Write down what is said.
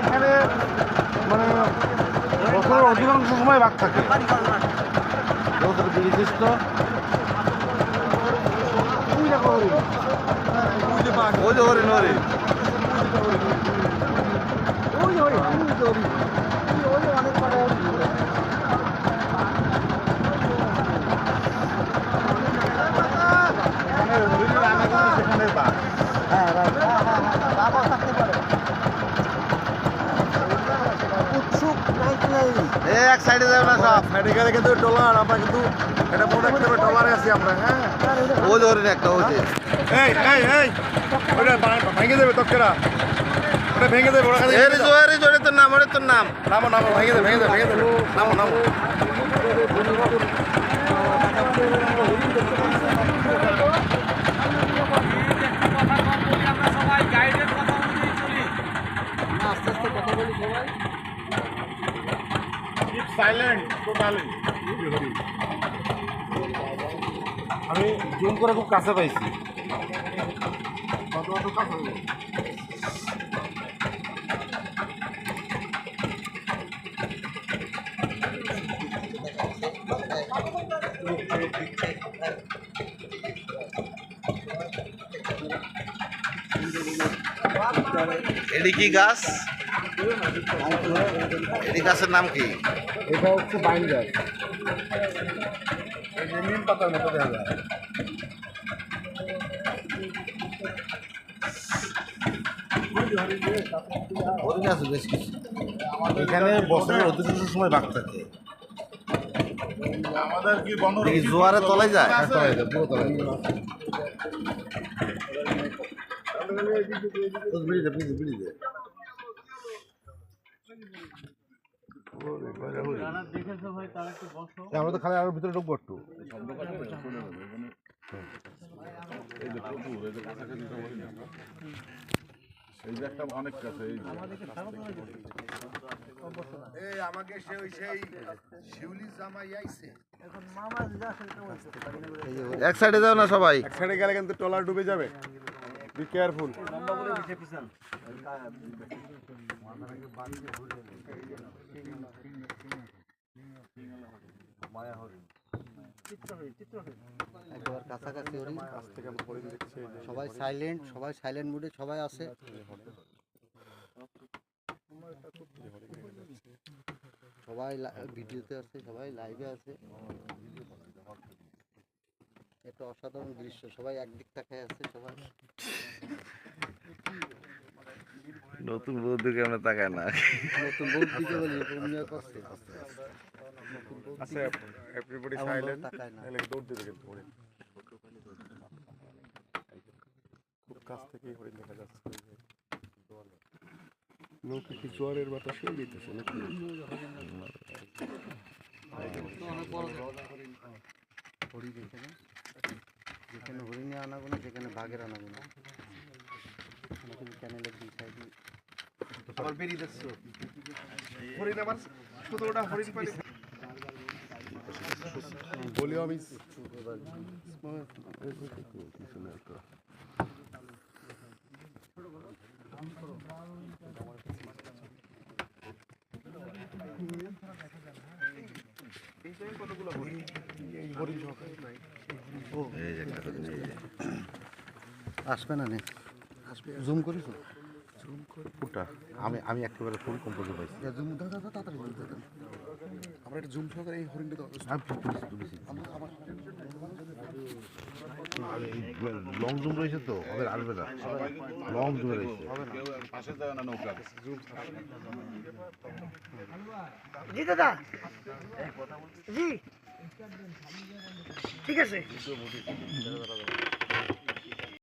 এখানে মানে অধিকাংশ সময় বাঘ থাকে বিশিষ্ট ওই যে হরিণ হরিণ আনাগোনা সেখানে এক সাইডে যাবে না সব। সাইডে গেলে কিন্তু ডলার আমরা কিন্তু এটা মনে রাখতে হবে ডলারে আছি আমরা হ্যাঁ? ওই হরিণ একটা ওই এই এই এই। ওটা ভা- ভেঙে দেবে তক্কেরা। ওটা ভেঙে দেবে ওরা কাছে এর জোয়ারি জোরে তোর নাম ওরে তোর নাম। নামো নামো ভেঙে দেবে ভেঙে দেবে ভেঙে দেবে নামো নামো। সাইলেন্ট টোটালি আমি জুম করে খুব কাছে পাইছি। এডি কি গাছ? এডি গাছের নাম কি? এটা হচ্ছে বাইন গাছ। নিম পাতার মতো দেখা যায়। এখানে বছরের অধিকাংশ সময় বাঘ থাকে। আমাদের কি দেখি জোয়ারে তলায় যায়। আমরা তো খালি আরও ভিতরে ঢুকবো একটু। এই যে একটা অনেক কাছে এই এই আমাকে সে ওই সেই শিউলি জামাই আইছে। এক সাইডে যাও না সবাই। এক সাইডে গেলে কিন্তু ট্রলার ডুবে যাবে। বি কেয়ারফুল একেবারে কাছাকাছি হরিণ সবাই সাইলেন্ট সবাই সাইলেন্ট মুডে সবাই আছে। সবাই লা- ভিডিওতে আছে সবাই লাইভে আছে। একটা অসাধারণ দৃশ্য সবাই একদিক তাকায় আছে সবাই। নতুন বৌদিকে আমরা তাকায় না। নতুন বউ দিকে বলি রোমিও করছে। আচ্ছা এভরিবডি সাইলেন্ট তাকায় না। তাহলে দৌড় দিবে কিন্তু খুব কাছ থেকেই হরিণ দেখা যাচ্ছে। নৌকা কি জোয়ারের বাতাসে দিতেছে নাকি? হরিণ এখানে যেখানে হরিণে আনাগোনা সেখানে বাঘের আনাগোনা চ্যানেলের দুই সাইডে আবার বেরিয়ে যাচ্ছে। হরিণ আবার আমি একটা হরিণ, এই যে। আসবে না নে? জুম করিস? ফুটা আমি আমি একেবারে ফুল কম্পোজে পাইছি। জুম দাদা দাদা তাড়াতাড়ি জুম আমরা একটা জুম সহকারে এই হরিণটা লং জুম রয়েছে তো হবে আসবে না। লং জুম রয়েছে। পাশে নৌকা জি দাদা। জি। ঠিক আছে।